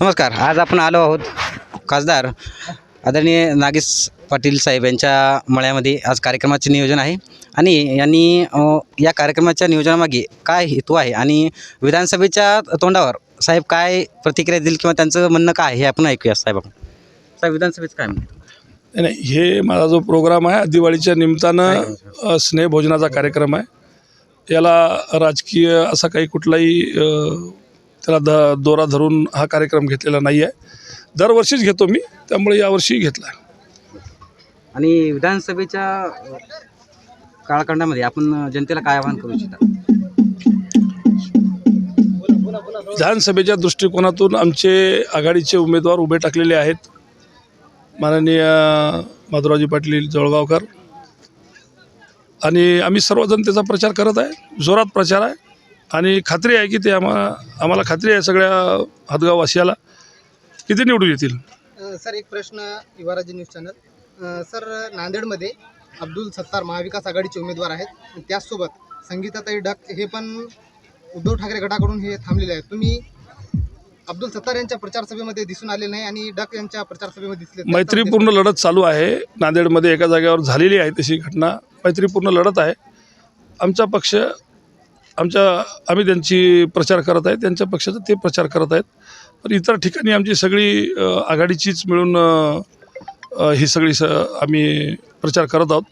नमस्कार आज आपण आलो आहोत खासदार आदरणीय नागेश पाटील साहेब यांच्या मळ्यामध्ये. आज कार्यक्रमाचे नियोजन आहे आणि यांनी अ, या कार्यक्रमाच्या नियोजनामागे काय हेतू आहे आणि विधानसभेच्या तोंडावर साहेब काय प्रतिक्रिया देईल किंवा त्यांचं म्हणणं काय आहे हे आपण ऐकूया साहेब आपण. साहेब विधानसभेचं काय म्हणणं? नाही नाही हे माझा जो प्रोग्राम आहे दिवाळीच्या निमित्तानं अ, स्नेहभोजनाचा कार्यक्रम आहे. याला राजकीय असा काही कुठलाही अ, त्याला द दोरा धरून हा कार्यक्रम घेतलेला नाही आहे दरवर्षीच घेतो मी त्यामुळे यावर्षी घेतला आहे आणि विधानसभेच्या अ, काळखंडामध्ये आपण जनतेला काय आवाहन करू इच्छिता? विधानसभेच्या दृष्टिकोनातून आमचे आघाडीचे उमेदवार उभे टाकलेले आहेत. माननीय माधुरावजी पाटील जळगावकर. आणि आम्ही सर्वजण त्याचा प्रचार करत आहे जोरात प्रचार आहे. आणि खात्री आहे की ते आम्हा आम्हाला खात्री आहे सगळ्या हातगाववासियाला की ते निवडून येतील. अ, सर एक प्रश्न युवाराजी न्यूज चॅनल. अ, सर नांदेडमध्ये अब्दुल सत्तार महाविकास आघाडीचे उमेदवार आहेत. त्याचसोबत संगीताताई डक हे पण उद्धव ठाकरे गटाकडून हे थांबलेले आहेत. तुम्ही अब्दुल सत्तार यांच्या प्रचार सभेमध्ये दिसून आले नाही आणि डक यांच्या प्रचार सभेमध्ये दिसले मैत्रीपूर्ण लढत चालू आहे. नांदेडमध्ये एका जागेवर झालेली आहे तशी घटना. मैत्रीपूर्ण लढत आहे. आमचा पक्ष आमच्या आम्ही त्यांची प्रचार करत आहे त्यांच्या पक्षाचा ते प्रचार करत आहेत. पण इतर ठिकाणी आमची सगळी आघाडीचीच मिळून ही सगळी स आम्ही प्रचार करत आहोत.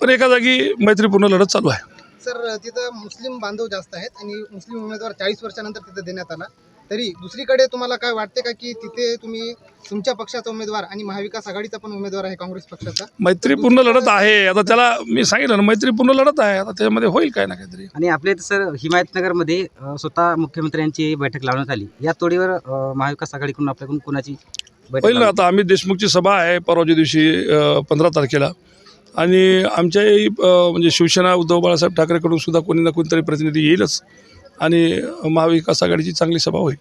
पण एका जागी मैत्रीपूर्ण लढत चालू आहे. सर तिथं मुस्लिम बांधव जास्त आहेत आणि मुस्लिम उमेदवार चाळीस वर्षानंतर तिथं देण्यात आला. तरी दुसरीकडे तुम्हाला काय वाटते का की तिथे तुम्ही तुमच्या पक्षाचा उमेदवार आणि महाविकास आघाडीचा पण उमेदवार आहे काँग्रेस पक्षाचा? मैत्रीपूर्ण लढत आहे. आता त्याला मी सांगितलं ना मैत्रीपूर्ण लढत आहे. आता त्यामध्ये होईल काय ना काहीतरी. आणि आपल्या इथं सर हिमायतनगरमध्ये अ, स्वतः मुख्यमंत्र्यांची बैठक लावण्यात आली. या तोडीवर अ, महाविकास आघाडीकडून आपल्याकडून कोणाची बैठक होईल ना? आता आम्ही देशमुखची सभा आहे परवाच्या दिवशी पंधरा तारखेला. आणि आमच्याही अ, म्हणजे शिवसेना उद्धव बाळासाहेब ठाकरेकडून सुद्धा कोणी ना कोणीतरी प्रतिनिधी येईलच. आणि महाविकास आघाडीची चांगली सभा होईल.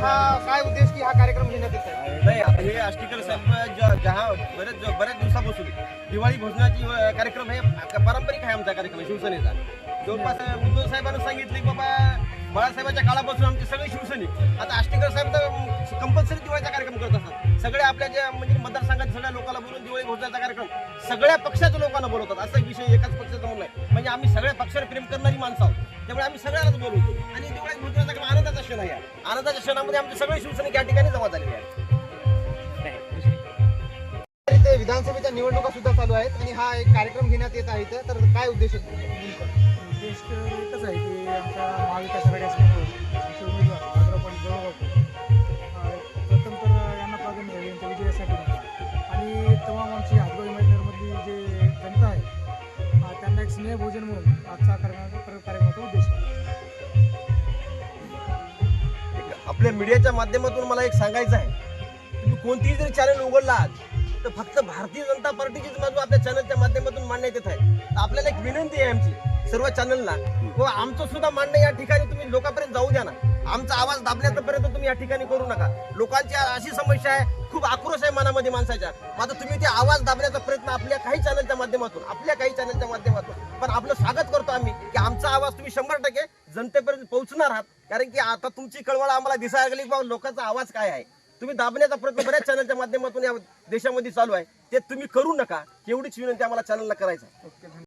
हा काय उद्देश की हा कार्यक्रम घेण्यात येत आहे नाही आता हे आष्टीकर साहेब ज- जहा बरेच बऱ्याच दिवसापासून दिवाळी भोजनाची कार्यक्रम हे पारंपरिक आहे आमचा कार्यक्रम शिवसेनेचा. जवळपास उद्धव साहेबांनी सांगितले की बाबा बाळासाहेबांच्या काळापासून आमचे सगळे शिवसैनिक आता आष्टीकर साहेब तर कंपल्सरी दिवाळीचा कार्यक्रम करत असतात. सगळ्या आपल्या ज्या म्हणजे मतदारसंघात सगळ्या लोकांना बोलून दिवाळी भोजनाचा कार्यक्रम सगळ्या पक्षाच्या लोकांना बोलवतात. असा विषय एकाच पक्षाचा म्हणून आहे. म्हणजे आम्ही सगळ्या पक्षावर प्रेम करणारी माणसं आहोत. त्यामुळे आम्ही सगळ्यांनाच बोलवतो. आणि दिवाळी कार्यक्रम आनंदाचा क्षण आहे. आनंदाच्या क्षणामध्ये आमचे सगळे शिवसैनिक या ठिकाणी जमा झालेले आहेत. विधानसभेच्या निवडणुका सुद्धा चालू आहेत आणि हा एक कार्यक्रम घेण्यात येत आहे. तर काय उद्देश? उद्देश एकच आहे की आमच्या महाविकास त्यांना म्हणून आजचा कार्यक्रमाचा कार्यक्रमाचा उद्देश आहे आपल्या मीडियाच्या माध्यमातून मला एक सांगायचं आहे. तुम्ही कोणतीही जरी चॅनल उघडला तर फक्त भारतीय जनता पार्टीचीच बाजू आपल्या चॅनलच्या माध्यमातून मांडण्यात येत आहे. तर आपल्याला एक विनंती आहे आमची सर्व चॅनलला व आमचं सुद्धा मांडणं या ठिकाणी तुम्ही लोकांपर्यंत जाऊ द्या ना. आमचा आवाज दाबण्यापर्यंत तुम्ही या ठिकाणी करू नका. लोकांची अशी समस्या आहे खूप आक्रोश आहे मनामध्ये माणसाच्या. मात्र तुम्ही ते आवाज दाबण्याचा प्रयत्न आपल्या काही चॅनलच्या माध्यमातून आपल्या काही चॅनलच्या माध्यमातून. पण आपलं स्वागत करतो आम्ही की आमचा आवाज तुम्ही शंभर टक्के जनतेपर्यंत पोहोचणार आहात. कारण की आता तुमची कळवळ आम्हाला दिसायला लागली की बाबा लोकांचा आवाज काय आहे? तुम्ही दाबण्याचा प्रयत्न बऱ्याच चॅनलच्या माध्यमातून या देशामध्ये चालू आहे. ते तुम्ही करू नका. एवढीच विनंती आम्हाला चॅनलला करायचं